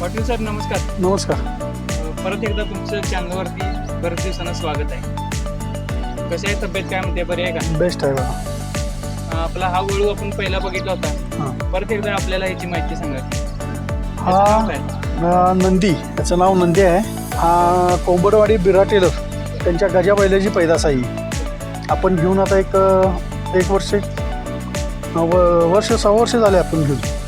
Patil sir नमस्कार. नमस्कार. परत एकदा तुमचं चॅनलवरती बरेच दिवसांना स्वागत आहे. कशी आहे तब्येत? काय म्हणते? बरी आहे का? बेस्ट आहे बघा. आपला हा वळू आपण पहिला बघितला होता. हां. परत एकदा आपल्याला याची माहिती सांगा. हा नाव काय? अं, नंदी. याचं नाव नंदी आहे. हा कोंबडवाडी बिरा टेलर. त्यांच्या गजा बैलाची पैदास आहे. आपण घेऊन आता एक अं, एक वर्ष अं, व- वर्ष सहा वर्ष झाले आपण घेऊन.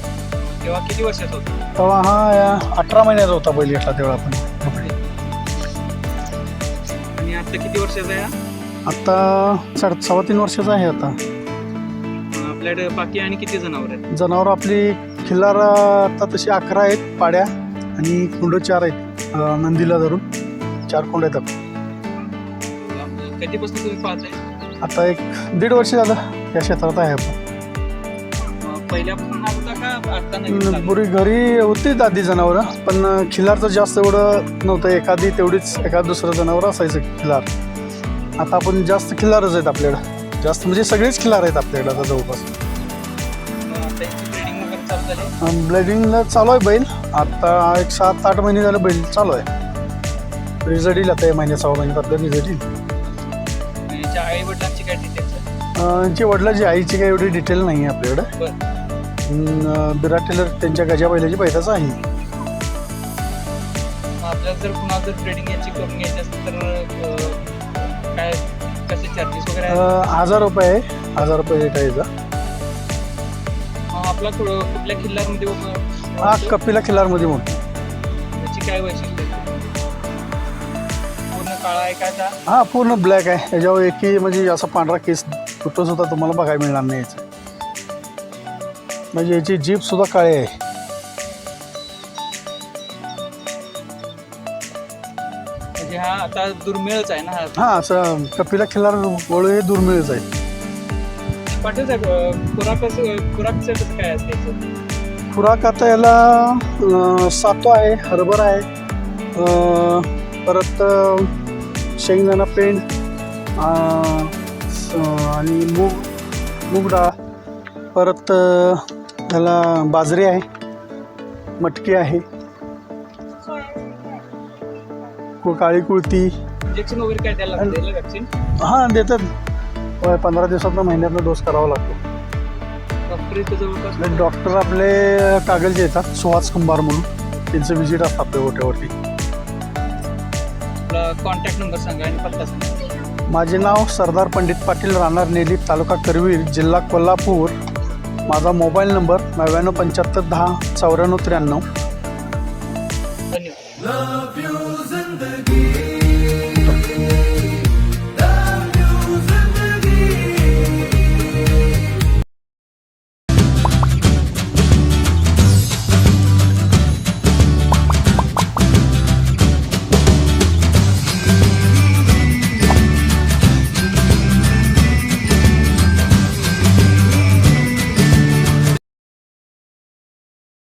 तेव्हा किती वर्षाचा होता? तेव्हा हा या अठरा महिन्याचा होता बैल घेतला तेव्हा आपण. आणि आता किती वर्षाचा आहे हा? आत्ता साडे सव्वा तीन वर्षाचा आहे आता. अ, आपल्याकडे बाकी आणि किती जनावर आहेत? जनावरं आपली खिल्लार आता तशी अकरा आहेत पाड्या आणि खोंड चार आहेत अं, नंदीला धरून. चार खोंड आहेत आपले. अ, कधीपासून तुम्ही पाहताय? आता एक दीड वर्ष झालं या क्षेत्रात आहे आपण. अ, पहिल्यापासून हा होता का? आता नवीन चालू? पुरी घरी होती आधी जनावरं पण खिलारचं जास्त एवढं नव्हतं. एखादी तेवढीच एखाद दुसरं जनावर असायचं खिलार. आता आपण जास्त खिल्लारच आहेत आपल्याकडं. जास्त म्हणजे सगळेच खिलार आहेत आपल्याकडं आता जवळपास. ब्लेडिंगला चालू आहे बैल. आता एक सात आठ महिने झालं बैल चालू आहे. रिझल्ट येईल आता या महिन्यात सहा महिन्यात आपल्याला रिझल्ट येईल आई वडिलांची काय अं, जी वडिलाची आईची काही एवढी डिटेल नाही आहे आपल्याकडं बरं अं, विराट टेलर त्यांच्या गजा बैलाची पैदाच आहे. आपल्याला जर कुणाला जर ट्रेडिंग याची करून घ्यायची असेल तर काय कसे चार्जेस वगैरे हजार रुपये आहे. हजार रुपये रेट आहे आपला कुठं- कुठल्या किल्ल्यामध्ये हा कपिला खिलारमध्ये म्हणतो त्याची काय वैशिष्ट्य? पूर्ण काळा आहे काय त्या हा पूर्ण ब्लॅक आहे. याच्यावर एकही म्हणजे असा पांढरा केस सुद्धा तुम्हाला बघायला मिळणार नाही याचं. म्हणजे याची जीप सुद्धा काळी आहे. म्हणजे हा आता दुर्मिळच आहे ना हा. हा असं कपिला खिलार वळू हे दुर्मिळच आहे. पाटील साहेब अ, खुराक कसं खुराकचं कसं काय असते याचं? खुराक आता याला अं, सातो आहे हरभर आहे अं, परत अं, शेंगदाणा पेंड अं, स- आणि मूग मूग डाळ परत अं, ह्याला बाजरी आहे मटकी आहे कु- काळी कुळती. इंजेक्शन वगैरे काय द्यायला लागतं याला वॅक्सिन हां देतात. पंधरा दिवसातनं महिन्यातनं डोस करावा लागतो. डॉक्टर इथं जवळपास डॉक्टर आपले कागलचे येतात सुहास कुंभार म्हणून. त्यांचं विजिट असतं आपल्या गोट्यावरती आपला कॉन्टॅक्ट नंबर सांगा आणि पत्ता सांगा. माझे नाव सरदार पंडित पाटील राहणार नेली तालुका करवीर जिल्हा कोल्हापूर. माझा मोबाईल नंबर नव्याण्णव पंच्याहत्तर दहा चौऱ्याण्णव त्र्याण्णव. धन्यवाद.